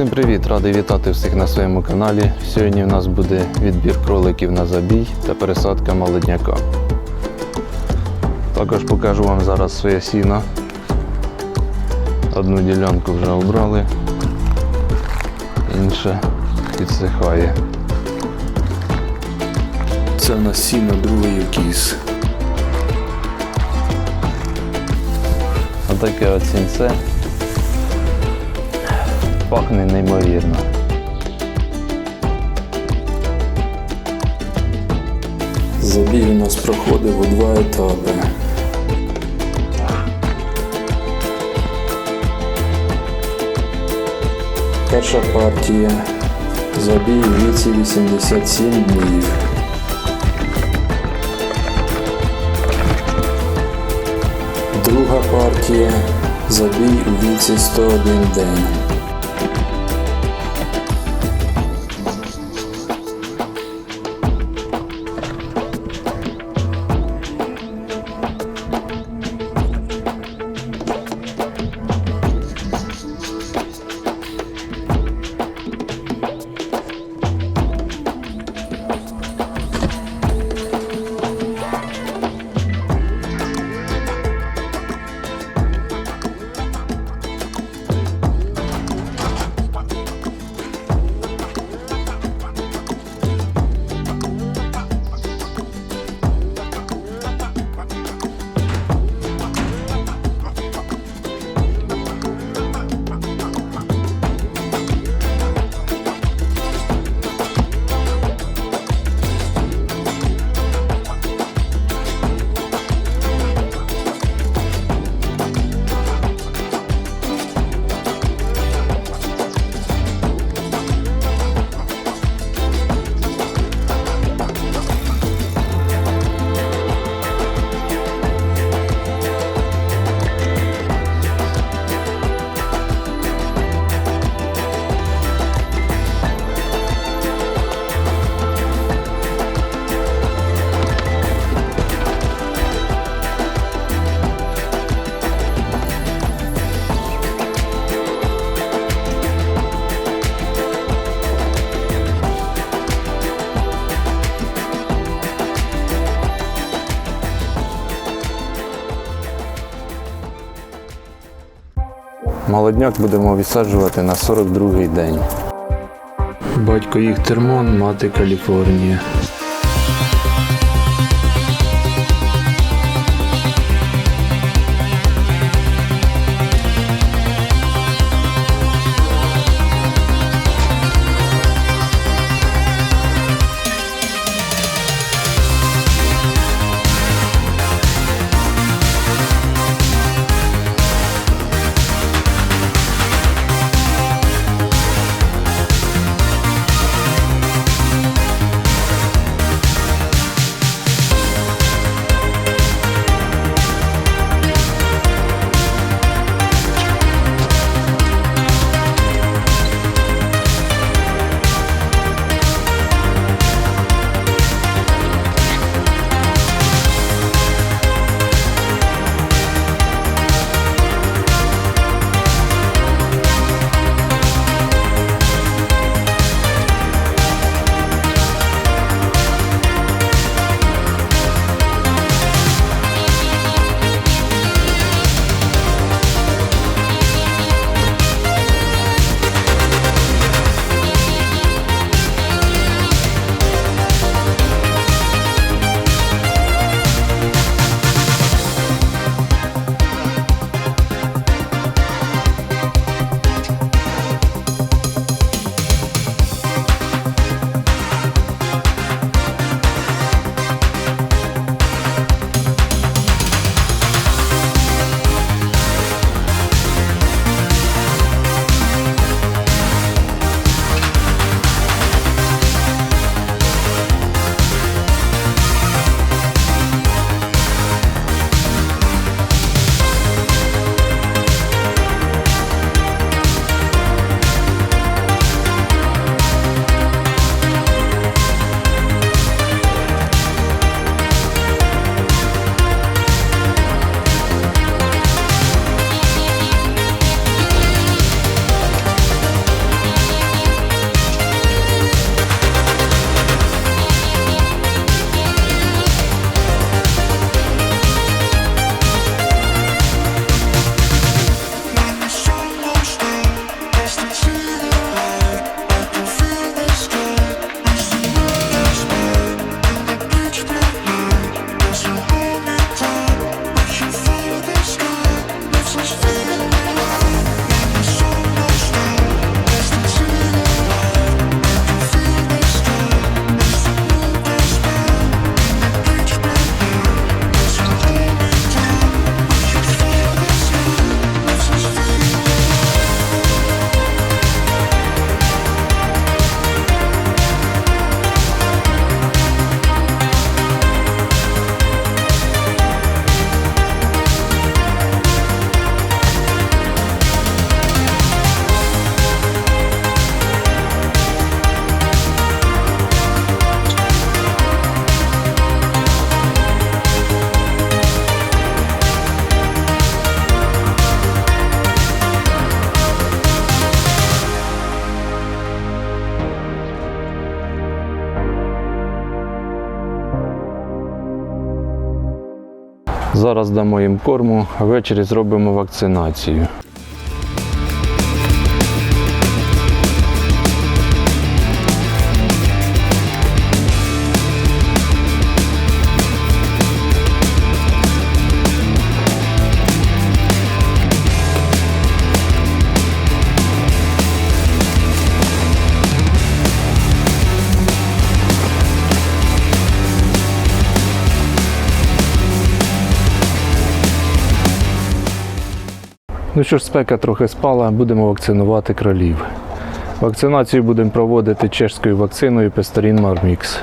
Всім привіт! Радий вітати всіх на своєму каналі. Сьогодні у нас буде відбір кроликів на забій та пересадка молодняка. Також покажу вам зараз своє сіно. Одну ділянку вже обрали, інша підсихає. Це в нас сіно другий кіс. Отаке от сінце. Пахне неймовірно. Забіг у нас проходив у два етапи. Перша партія. Забій у віці 87 днів. Друга партія. Забій у віці 101 день. Молодняк будемо відсаджувати на 42-й день. Батько їх Термон, мати Каліфорнія. Зараз дамо їм корму, ввечері зробимо вакцинацію. Ну що ж, спека трохи спала, будемо вакцинувати кролів. Вакцинацію будемо проводити чешською вакциною Песторін Мармікс.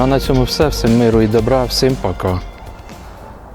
Ну а на цьому все. Всім миру і добра, всім пока.